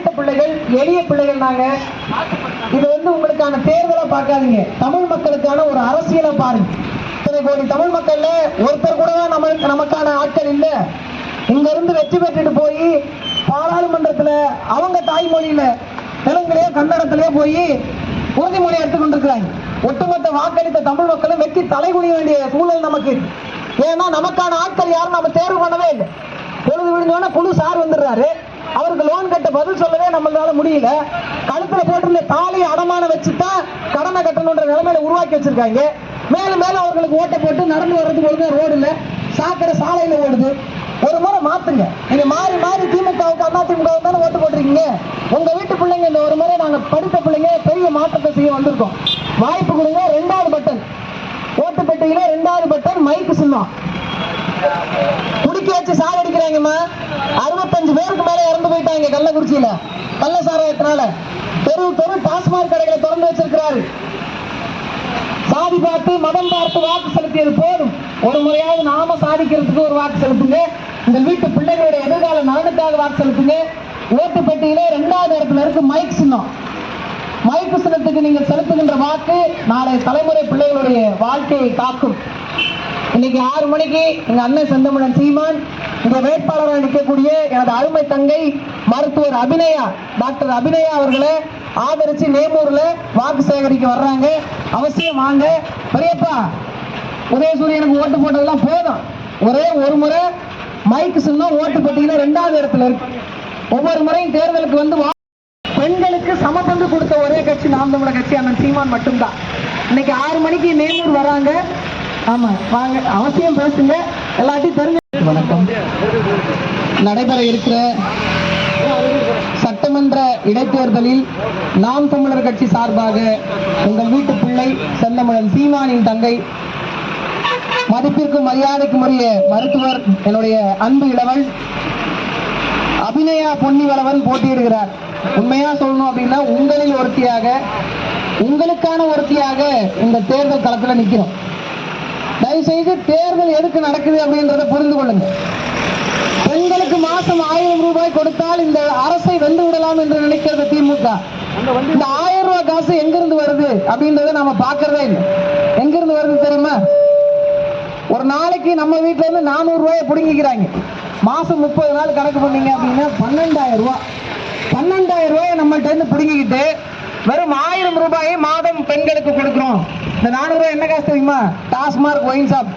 படித்த பிள்ளைகள் எளிய பிள்ளைகள் நாங்க இது வந்து உங்களுக்கான தேர்தலா பார்க்காதீங்க. தமிழ் மக்களுக்கான ஒரு அரசியலை பாருங்க. இத்தனை கோடி தமிழ் மக்கள்ல ஒருத்தர் கூட தான் நம்ம நமக்கான ஆட்கள் இல்லை. இங்க இருந்து வெற்றி பெற்றுட்டு போய் பாராளுமன்றத்துல அவங்க தாய்மொழியில தெலுங்குலயோ கன்னடத்திலயோ போய் உறுதிமொழி எடுத்துக்கொண்டிருக்கிறாங்க ஒட்டுமொத்த வாக்களித்த தமிழ் மக்களும் வெற்றி தலைகுனிய வேண்டிய சூழல் நமக்கு ஏன்னா நமக்கான ஆட்கள் யாரும் நம்ம தேர்வு பண்ணவே இல்லை. பொழுது விழுந்தோன்னா குழு சார் வந்துடுறாரு. அவருக்கு லோன் கட்ட பதில் சொல்லவே நம்மளால முடியல. கழுத்துல போட்டிருந்த தாலியை அடமான வச்சுதான் கடனை கட்டணுன்ற நிலைமையில உருவாக்கி வச்சிருக்காங்க. மேலும் மேலும் அவர்களுக்கு ஓட்டை போட்டு நடந்து வர்றதுக்கு ஒழுங்கா ரோடு இல்லை. சாக்கடை சாலையில ஓடுது. ஒரு முறை மாத்துங்க. நீங்க மாறி மாறி திமுகவுக்கு அண்ணா திமுகவுக்கு தானே ஓட்டு போட்டிருக்கீங்க. உங்க வீட்டு பிள்ளைங்க இந்த ஒரு முறை நாங்க படித்த பிள்ளைங்க பெரிய மாற்றத்தை செய்ய வந்திருக்கோம். வாய்ப்பு கொடுங்க ரெண்டாவது பட்டன் ஓட்டு பெட்டியில ரெண்டாவது பட்டன் மைக்கு சின்னம் குடிக்க வச்சு சாகடிக்கிறாங்கம்மா. அறுபத்தஞ்சு பேருக்கு மேல இறந்து போயிட்டாங்க கள்ளக்குறிச்சியில. கள்ள சாராயத்தினால தெரு தெரு டாஸ்மாக் கடைகளை திறந்து வச்சிருக்கிறாரு. சாதி பார்த்து மதம் பார்த்து வாக்கு செலுத்தியது போதும். ஒரு முறையாவது நாம சாதிக்கிறதுக்கு ஒரு வாக்கு செலுத்துங்க. உங்கள் வீட்டு பிள்ளைகளுடைய எதிர்கால நலனுக்காக வாக்கு செலுத்துங்க. ஓட்டு பெட்டியிலே இரண்டாவது இடத்துல இருக்கு மைக் சின்னம். மைக்கு சின்னத்துக்கு நீங்கள் செலுத்துகின்ற வாக்கு நாளை தலைமுறை பிள்ளைகளுடைய வாழ்க்கையை காக்கும். இன்னைக்கு ஆறு மணிக்கு எங்க அண்ணன் செந்தமிழன் சீமான் இந்த வேட்பாளராக நிற்கக்கூடிய எனது அருமை தங்கை மருத்துவர் அபிநயா டாக்டர் அபிநயா அவர்களை ஆதரிச்சு நேமூர்ல வாக்கு சேகரிக்க வர்றாங்க. அவசியம் வாங்க. பெரியப்பா உதயசூரியனுக்கு ஓட்டு போட்டதெல்லாம் போதும். ஒரே ஒரு முறை மைக்கு சின்னம் ஓட்டு பெட்டியில ரெண்டாவது இடத்துல இருக்கு. ஒவ்வொரு முறையும் தேர்தலுக்கு வந்து வா- பெண்களுக்கு சமபங்கு கொடுத்த ஒரே கட்சி நாம் தமிழக கட்சி அண்ணன் சீமான் மட்டும்தான். இன்னைக்கு ஆறு மணிக்கு நேமூர் வராங்க. ஆமா வாங்க அவசியம் பேசுங்க. எல்லாத்தையும் தெரிஞ்சு வணக்கம். நடைபெற இருக்கிற சட்டமன்ற இடைத்தேர்தலில் நாம் தமிழர் கட்சி சார்பாக உங்கள் வீட்டு பிள்ளை செந்தமிழன் சீமானின் தங்கை மதிப்பிற்கும் மரியாதைக்கும் உரிய மருத்துவர் என்னுடைய அன்பு இளவல் அபிநயா பொன்னிவளவன் போட்டியிடுகிறார். உண்மையா சொல்லணும் அப்படின்னா உங்களில் ஒருத்தியாக உங்களுக்கான ஒருத்தியாக இந்த தேர்தல் களத்துல நிக்கிறோம். தயவு செய்து தேர்தல் எதுக்கு நடக்குது அப்படின்றத புரிந்து கொள்ளுங்க. பெண்களுக்கு மாசம் ஆயிரம் ரூபாய் கொடுத்தால் இந்த அரசை வென்று விடலாம் என்று நினைக்கிறது திமுக. இந்த ஆயிரம் ரூபாய் காசு எங்கிருந்து வருது அப்படின்றத நாம பாக்குறதே இல்லை. எங்கிருந்து வருது தெரியுமா? ஒரு நாளைக்கு நம்ம வீட்ல இருந்து நானூறு ரூபாயை பிடுங்கிக்கிறாங்க. மாசம் முப்பது நாள் கணக்கு பண்ணீங்க அப்படின்னா பன்னெண்டாயிரம் ரூபாய் பன்னெண்டாயிரம் ரூபாயை நம்மள்ட்ட இருந்து பிடுங்கிக்கிட்டு வெறும் ஆயிரம் ரூபாயை மாதம் பெண்களுக்கு கொடுக்குறோம். இந்த நானூறு ரூபாய் என்ன காசு தெரியுமா? TASMAC wine shop.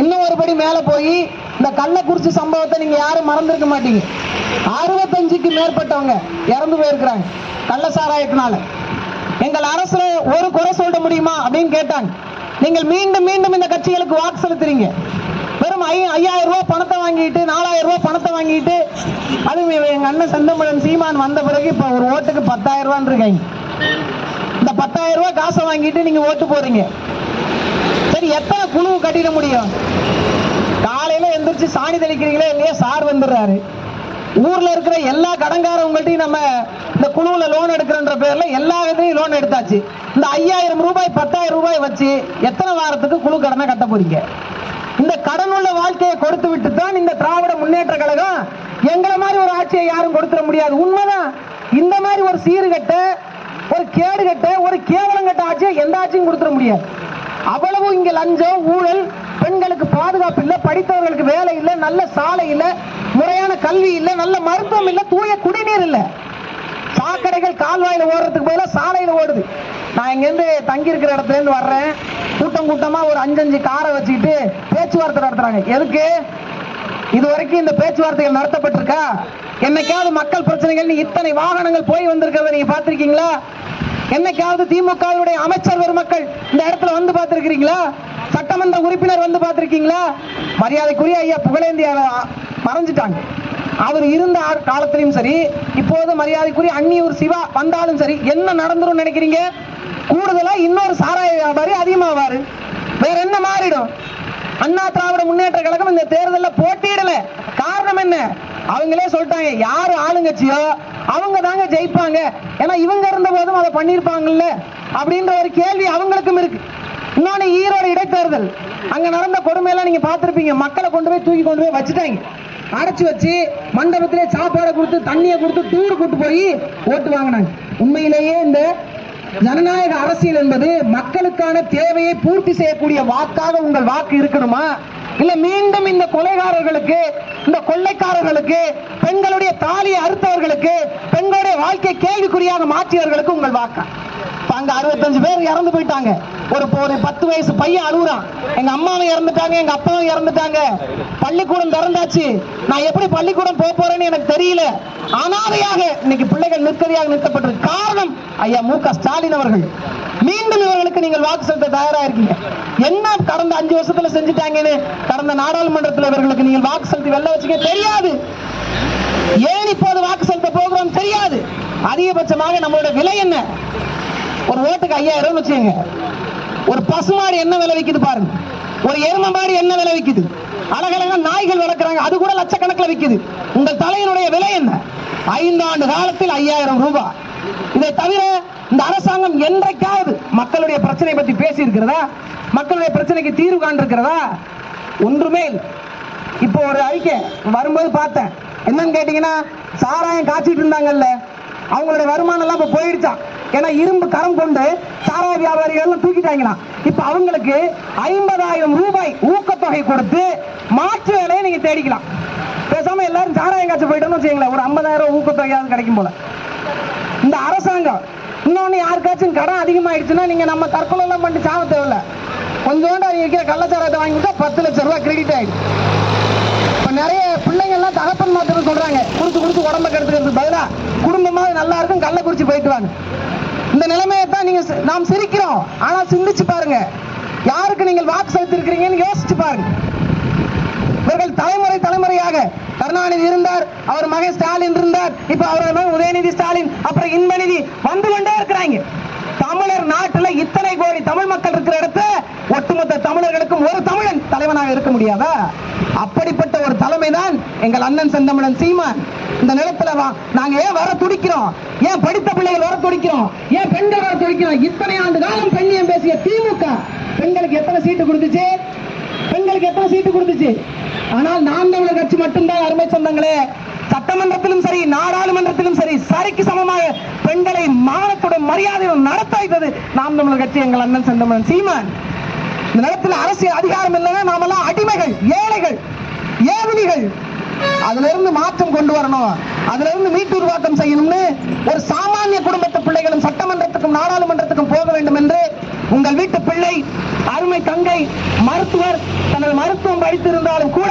இன்னும் ஒரு படி மேல போய் இந்த கள்ளக்குறிச்சி சம்பவத்தை நீங்க யாரும் மறந்துருக்க மாட்டீங்க. அறுபத்தஞ்சுக்கு மேற்பட்டவங்க இறந்து போயிருக்கிறாங்க கள்ள சாராயத்தினால எங்கள் அரசு ஒரு குறை சொல்ல முடியுமா அப்படின்னு கேட்டாங்க. நீங்கள் மீண்டும் மீண்டும் இந்த கட்சிகளுக்கு வாக்கு செலுத்துறீங்க. வெறும் ஐ ஐயாயிரம் ரூபாய் பணத்தை வாங்கிட்டு நாலாயிரம் ரூபாய் பணத்தை வாங்கிட்டு அது எங்க அண்ணன் செந்தமிழன் சீமான் வந்த பிறகு இப்ப ஒரு ஓட்டுக்கு பத்தாயிரம் ரூபான் இருக்காங்க. இந்த பத்தாயிரம் ரூபாய் காசை வாங்கிட்டு நீங்க ஓட்டு போறீங்க சரி எத்தனை குழு கட்டிட முடியும்? காலையில எந்திரிச்சு சாணி தெளிக்கிறீங்களா இல்லையா சார் வந்துடுறாரு. ஊர்ல இருக்கிற எல்லா கடன்காரவங்கள்ட்டையும் நம்ம இந்த குழுவில் லோன் எடுக்கிறன்ற பேர்ல எல்லா விதையும் லோன் எடுத்தாச்சு. இந்த ஐயாயிரம் ரூபாய் பத்தாயிரம் ரூபாய் வச்சு எத்தனை வாரத்துக்கு குழு கடனை கட்ட போறீங்க? இந்த கடன் உள்ள வாழ்க்கையை கொடுத்து விட்டு தான் இந்த திராவிட முன்னேற்ற கழகம் எங்களை மாதிரி ஒரு ஆட்சியை யாரும் கொடுத்துட முடியாது. உண்மைதான். இந்த மாதிரி ஒரு சீர்கட்ட ஒரு கேடுகட்ட ஒரு கேவலங்கட்ட ஆட்சியை எந்த ஆட்சியும் கொடுத்துட முடியாது. அவ்வளவு இங்க லஞ்சம் ஊழல் பெண்களுக்கு பாதுகாப்பு இல்லை படித்தவர்களுக்கு வேலை இல்லை நல்ல சாலை இல்லை முறையான கல்வி இல்ல நல்ல மருத்துவம் இல்ல தூய குடிநீர் இல்ல. சாக்கடைகள் கால்வாயில ஓடுறதுக்கு பதிலாக சாலையில ஓடுது. நான் இங்கேருந்து தங்கியிருக்கிற தங்கி இருக்கிற இடத்துல இருந்து வர்றேன். கூட்டம் கூட்டமா ஒரு அஞ்சஞ்சு காரை வச்சுக்கிட்டு பேச்சுவார்த்தை நடத்துறாங்க. எதுக்கு? இது வரைக்கும் இந்த பேச்சுவார்த்தைகள் நடத்தப்பட்டிருக்கா? என்னைக்காவது மக்கள் பிரச்சனைகள் இத்தனை வாகனங்கள் போய் வந்திருக்கிறத நீங்க பார்த்திருக்கீங்களா? என்னைக்காவது திமுகவுடைய அமைச்சர் பெருமக்கள் இந்த இடத்துல வந்து பார்த்திருக்கிறீங்களா? சட்டமன்ற உறுப்பினர் வந்து பார்த்திருக்கீங்களா? மரியாதைக்குரிய ஐயா புகழேந்தி மறைஞ்சிட்டாங்க. அவர் இருந்த காலத்திலையும் சரி இப்போது மரியாதைக்குரிய அந்நியூர் சிவா வந்தாலும் சரி என்ன நடந்துரும் நினைக்கிறீங்க? கூடுதலா இன்னொரு சாராய வியாபாரி அதிகமாவாரு. வேற என்ன மாறிடும்? அண்ணா திராவிட முன்னேற்ற கழகம் இந்த தேர்தலில் போட்டியிடல. காரணம் என்ன? அவங்களே சொல்லிட்டாங்க யாரு ஆளுங்கட்சியோ அவங்க தாங்க ஜெயிப்பாங்க. ஏன்னா இவங்க இருந்த போதும் அதை பண்ணியிருப்பாங்கல்ல? அப்படின்ற ஒரு கேள்வி அவங்களுக்கும் இருக்கு. இன்னொன்று ஈரோடு இடைத்தேர்தல். அங்க நடந்த கொடுமையெல்லாம் நீங்க பார்த்துருப்பீங்க. மக்களை கொண்டு போய் தூக்கி கொண்டு போய் வச்சுட்டாங்க. அடைச்சு வச்சு மண்டபத்திலே சாப்பாடை கொடுத்து தண்ணியை கொடுத்து டூர் கூட்டு போய் ஓட்டு வாங்கினாங்க. உண்மையிலேயே இந்த ஜனநாயக அரசியல் என்பது மக்களுக்கான தேவையை பூர்த்தி செய்யக்கூடிய வாக்காக உங்கள் வாக்கு இருக்கணுமா? இல்ல மீண்டும் இந்த கொலைகாரர்களுக்கு இந்த கொள்ளைக்காரர்களுக்கு பெண்களுடைய தாலியை அறுத்தவர்களுக்கு பெண்களுடைய வாழ்க்கை கேள்விக்குறியாக மாற்றியவர்களுக்கு உங்கள் வாக்கா? அங்க அறுபத்தஞ்சு பேர் இறந்து போயிட்டாங்க. ஒரு ஒரு பத்து வயசு பையன் அழுகுறான். எங்க அம்மாவும் இறந்துட்டாங்க எங்க அப்பாவும் இறந்துட்டாங்க. பள்ளிக்கூடம் திறந்தாச்சு. நான் எப்படி பள்ளிக்கூடம் போக போறேன்னு எனக்கு தெரியல. அனாதையாக இன்னைக்கு பிள்ளைகள் நிற்கதியாக நிறுத்தப்பட்டிருக்கு காரணம் ஐயா மு க ஸ்டாலின் அவர்கள். மீண்டும் இவர்களுக்கு நீங்கள் வாக்கு செலுத்த தயாரா இருக்கீங்க என்ன கடந்த அஞ்சு வருஷத்துல செஞ்சுட்டாங்கன்னு கடந்த நாடாளுமன்றத்தில் இவர்களுக்கு நீங்கள் வாக்கு செலுத்தி வெள்ள வச்சுக்க தெரியாது. ஏன் இப்போது வாக்கு செலுத்த போகிறோம் தெரியாது. அதிகபட்சமாக நம்மளோட விலை என்ன? ஒரு ஓட்டுக்கு ஐயாயிரம் வச்சுக்கோங்க. ஒரு பசுமாடு என்ன விலை விக்குது பாருங்க. ஒரு எரும மாடு என்ன விலை விக்குது? அழகழகா நாய்கள் வளர்க்குறாங்க. அது கூட லட்சக்கணக்கில் விற்குது உங்கள் தலையினுடைய விலை என்ன? ஐந்தாண்டு காலத்தில் ஐயாயிரம் ரூபாய். இதை தவிர இந்த அரசாங்கம் என்றைக்காவது மக்களுடைய பிரச்சனை பத்தி பேசி இருக்கிறதா மக்களுடைய பிரச்சனைக்கு தீர்வு காண்டிருக்கிறதா ஒன்றுமே இல்லை. இப்போ ஒரு அறிக்கை வரும்போது பார்த்தேன். என்னன்னு கேட்டீங்கன்னா சாராயம் காய்ச்சிட்டு இருந்தாங்கல்ல. அவங்களுடைய வருமானம் எல்லாம் இப்ப போயிடுச்சான் ஏன்னா இரும்பு கரம் கொண்டு சாரா வியாபாரிகள் எல்லாம் தூக்கிட்டாங்களாம் இப்ப அவங்களுக்கு ஐம்பதாயிரம் ரூபாய் ஊக்கத்தொகை கொடுத்து மாற்று வேலையை நீங்க தேடிக்கலாம். பேசாம எல்லாரும் சாராயம் காய்ச்சி போயிட்டோம்னு வச்சுங்களேன் ஒரு ஐம்பதாயிரம் ரூபாய் ஊக்கத்தொகையாவது கிடைக்கும் போல. இந்த அரசாங்கம் இன்னொன்னு யாருக்காச்சும் கடன் அதிகமாயிடுச்சுன்னா நீங்க நம்ம தற்கொலை எல்லாம் பண்ணிட்டு சாவ தேவையில்ல. கொஞ்சோண்டு அவங்க இருக்கிற கள்ளச்சாரத்தை வாங்கி கொடுத்தா பத்து லட்சம் ரூபாய் கிரெடிட் ஆயிடுச்சு நிறைய பிள்ளைங்க எல்லாம் தகப்பன் மாத்திரம் சொல்றாங்க கொடுத்து குடிச்சு உடம்ப கெடுத்துக்கிறதுக்கு பதிலா குடும்பமாக நல்லா இருக்கும் கள்ளக்குறிச்சி போயிட்டு வாங்க இந்த நிலைமையை தான் நீங்க நாம் சிரிக்கிறோம். ஆனா சிந்திச்சு பாருங்க. யாருக்கு நீங்கள் வாக்கு செலுத்திருக்கிறீங்கன்னு யோசிச்சு பாருங்க. இவர்கள் தலைமுறை தலைமுறையாக கருணாநிதி இருந்தார் அவர் மகன் ஸ்டாலின் இருந்தார் இப்ப அவரோட மகன் உதயநிதி ஸ்டாலின் அப்புறம் இன்பநிதி வந்து கொண்டே இருக்கிறாங்க. தமிழர் நாட்டுல இத்தனை கோடி தமிழ் மக்கள் இருக்கிற இடத்த ஒட்டுமொத்த தமிழர்களுக்கும் ஒரு தமிழன் தலைவனாக இருக்க முடியாதா? அப்படிப்பட்ட ஒரு தலைமை தான் எங்கள் அண்ணன் செந்தமிழன் சீமான். இந்த நிலத்துல நாங்க ஏன் வர துடிக்கிறோம்? ஏன் படித்த பிள்ளைகள் வர துடிக்கிறோம்? ஏன் பெண்கள் வர துடிக்கிறோம்? இத்தனை ஆண்டு காலம் பெண்ணியம் பேசிய திமுக பெண்களுக்கு எத்தனை சீட்டு கொடுத்துச்சு? பெண்களுக்கு எத்தனை சீட்டு கொடுத்துச்சு? ஆனால் நாம் தமிழர் கட்சி மட்டும்தான் அருமை சொந்தங்களே. சட்டமன்றத்திலும் சரி நாடாளுமன்றத்திலும் சரி சரிக்கு சமமாக பெண்களை மானத்துடன் மரியாதையுடன் நடத்த வைத்தது நாம் தமிழர் கட்சி எங்கள் அண்ணன் செந்தமன் சீமான். இந்த நிலத்தில் அரசியல் அதிகாரம் இல்லைன்னா நாமெல்லாம் அடிமைகள் ஏழைகள் ஏவிலிகள் அதுல இருந்து மாற்றம் கொண்டு வரணும். அதுல இருந்து மீட்டுருவாக்கம் செய்யணும்னு ஒரு சாமானிய குடும்பத்து பிள்ளைகளும் சட்டமன்றத்துக்கும் நாடாளுமன்றத்துக்கும் போக வேண்டும் என்று உங்கள் வீட்டு பிள்ளை அருமை தங்கை மருத்துவர் தனது மருத்துவம் படித்திருந்தாலும் கூட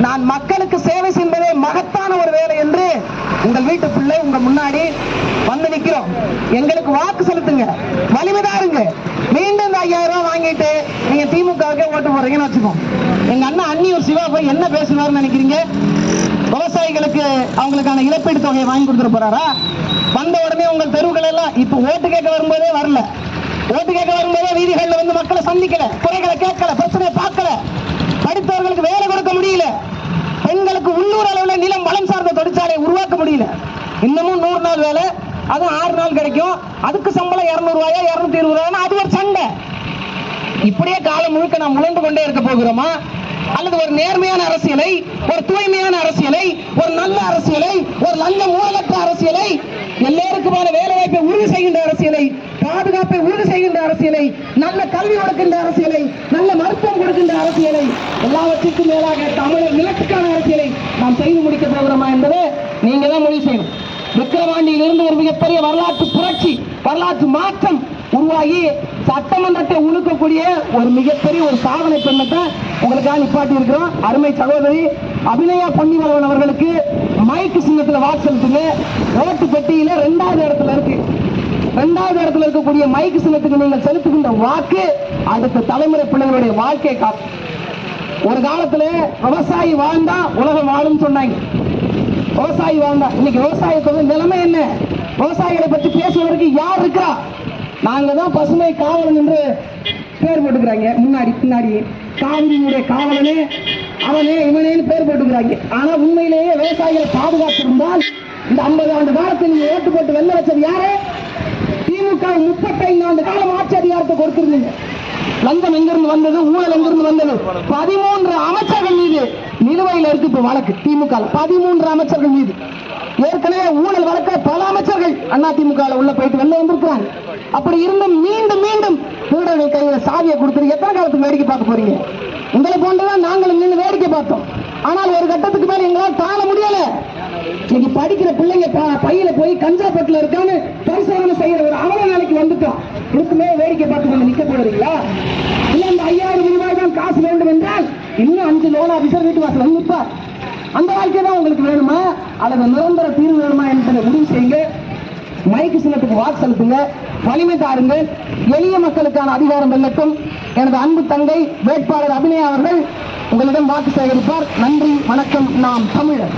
நான் மக்களுக்கு சேவை செய்வதே மகத்தான ஒரு வேலை என்று உங்கள் வீட்டு பிள்ளை உங்க முன்னாடி வந்து நிக்கிறோம். எங்களுக்கு வாக்கு செலுத்துங்க. வலிமைதாருங்க மீண்டும் இந்த ஐயாயிரம் ரூபாய் வாங்கிட்டு நீங்க வச்சுப்போம் எங்க அண்ணா அன்னியூர் சிவா போய் என்ன பேசுனார்னு நினைக்கிறீங்க? விவசாயிகளுக்கு அவங்களுக்கான இழப்பீடு தொகையை வாங்கி கொடுத்துட்டு போறாரா? வந்த உடனே உங்கள் தெருவுகள் எல்லாம் இப்ப ஓட்டு கேட்க வரும்போதே வரல. ஓட்டு கேட்க வரும்போதே வீதிகளில் வந்து மக்களை சந்திக்கல குறைகளை கேட்கல பிரச்சனையை பார்க்கல. படித்தவர்களுக்கு வேலை கொடுக்க முடியல. பெண்களுக்கு உள்ளூர் அளவில் நிலம் வளம் சார்ந்த தொழிற்சாலையை உருவாக்க முடியல. இன்னமும் நூறு நாள் வேலை அதுவும் ஆறு நாள் கிடைக்கும். அதுக்கு சம்பளம் இரநூறுவாயா இரநூத்தி இருநூத்தி இருபது ரூபாய் அது ஒரு சண்டை. இப்படியே காலம் முழுக்க நாம் உழந்து கொண்டே இருக்க போகிறோமா? அல்லது ஒரு நேர்மையான அரசியலை ஒரு தூய்மையான அரசியலை ஒரு நல்ல அரசியலை ஒரு நல்ல ஊழலற்ற அரசியலை எல்லோருக்குமான வேலை வாய்ப்பை உறுதி செய்கின்ற அரசியலை பாதுகாப்பை உறுதி செய்கின்ற அரசியலை நல்ல கல்வி கொடுக்கின்ற அரசியலை நல்ல மருத்துவம் கொடுக்கின்ற அரசியலை எல்லாவற்றிற்கும் மேலாக தமிழர் நிலத்துக்கான அரசியலை நாம் செய்து முடிக்க போகிறோமா என்பதை நீங்க தான் முடிவு செய்யணும். விக்கிரவாண்டியிலிருந்து ஒரு மிகப்பெரிய வரலாற்று புரட்சி வரலாற்று மாற்றம் உருவாகி சட்டமன்றத்தை உழுக்கக்கூடிய ஒரு மிகப்பெரிய ஒரு சாதனை பெண்ணத்தை உங்களுக்காக நிப்பாட்டி இருக்கிறோம் அருமை சகோதரி அபிநயா பொன்னிவளவன் அவர்களுக்கு மைக்கு சின்னத்தில் வாக்கு செலுத்துங்க. ஓட்டு பெட்டியில ரெண்டாவது இடத்துல இருக்கு. ரெண்டாவது இடத்துல இருக்கக்கூடிய மைக்கு சின்னத்துக்கு நீங்கள் செலுத்துகின்ற வாக்கு அடுத்த தலைமுறை பிள்ளைகளுடைய வாழ்க்கையை காக்கும். ஒரு காலத்துல விவசாயி வாழ்ந்தா உலகம் வாழும் சொன்னாங்க. விவசாயி வாழ்ந்தா. இன்னைக்கு விவசாயத்தோட நிலைமை என்ன? விவசாயிகளை பற்றி பேசுவதற்கு யார் இருக்கிறா? நாங்க தான் பசுமை காவலன் என்று பேர் போட்டுக்கிறாங்க. முன்னாடி பின்னாடி. காவிரியினுடைய காவலனே அவனே இவனேன்னு பேர் போட்டுக்கிறாங்க. ஆனா உண்மையிலேயே விவசாயிகளை பாதுகாத்திருந்தால் இந்த ஐம்பது ஆண்டு காலத்தில் நீங்க ஓட்டு போட்டு வெள்ள வச்சது யாரு? திமுக முப்பத்தைந்து ஆண்டு காலம் ஆட்சி அதிகாரத்தை கொடுத்திருந்தீங்க லஞ்சம் எங்கிருந்து வந்தது? ஊழல் எங்கிருந்து வந்தது? பதிமூன்று அமைச்சர்கள் மீது நிலுவையில் இருக்கு இப்ப வழக்கு திமுக பதிமூன்று அமைச்சர்கள் மீது. ஏற்கனவே ஊழல் வழக்க பல அமைச்சர்கள் அண்ணா உள்ள போயிட்டு வெளில வந்திருக்கிறாங்க. அப்படி இருந்தும் மீண்டும் மீண்டும் திருடர்கள் கையில சாவியை கொடுத்துட்டு எத்தனை காலத்துக்கு வேடிக்கை பார்க்க போறீங்க? உங்களை போன்றுதான் நாங்களும் நின்று வேடிக்கை பார்த்தோம். ஆனால் ஒரு கட்டத்துக்கு மேல எங்களால் தாழ முடியல. இன்னைக்கு படிக்கிற பிள்ளைங்க பையில போய் கஞ்சா பட்டில இருக்கான்னு பரிசோதனை செய்யற ஒரு அவல நாளைக்கு வந்துட்டோம். இதுக்குமே வேடிக்கை பார்த்து கொண்டு நிக்க போறீங்களா? இல்ல இந்த ஐயாயிரம் ரூபாய் தான் காசு வேண்டும் என்றால் இன்னும் அஞ்சு லோன் ஆபீசர் வீட்டு வாசல் வந்து நிற்பார் அந்த வாழ்க்கை தான் உங்களுக்கு வேணுமா? அல்லது நிரந்தர தீர்வு வேணுமா என்று முடிவு செய்யுங்க. மைக்கு சின்னத்துக்கு வாக்கு செலுத்துங்க. வலிமை தாருங்கள் எளிய மக்களுக்கான அதிகாரம் வெல்லட்டும். எனது அன்பு தங்கை வேட்பாளர் அபிநயா அவர்கள் உங்களிடம் வாக்கு சேகரிப்பார். நன்றி வணக்கம். நாம் தமிழர்.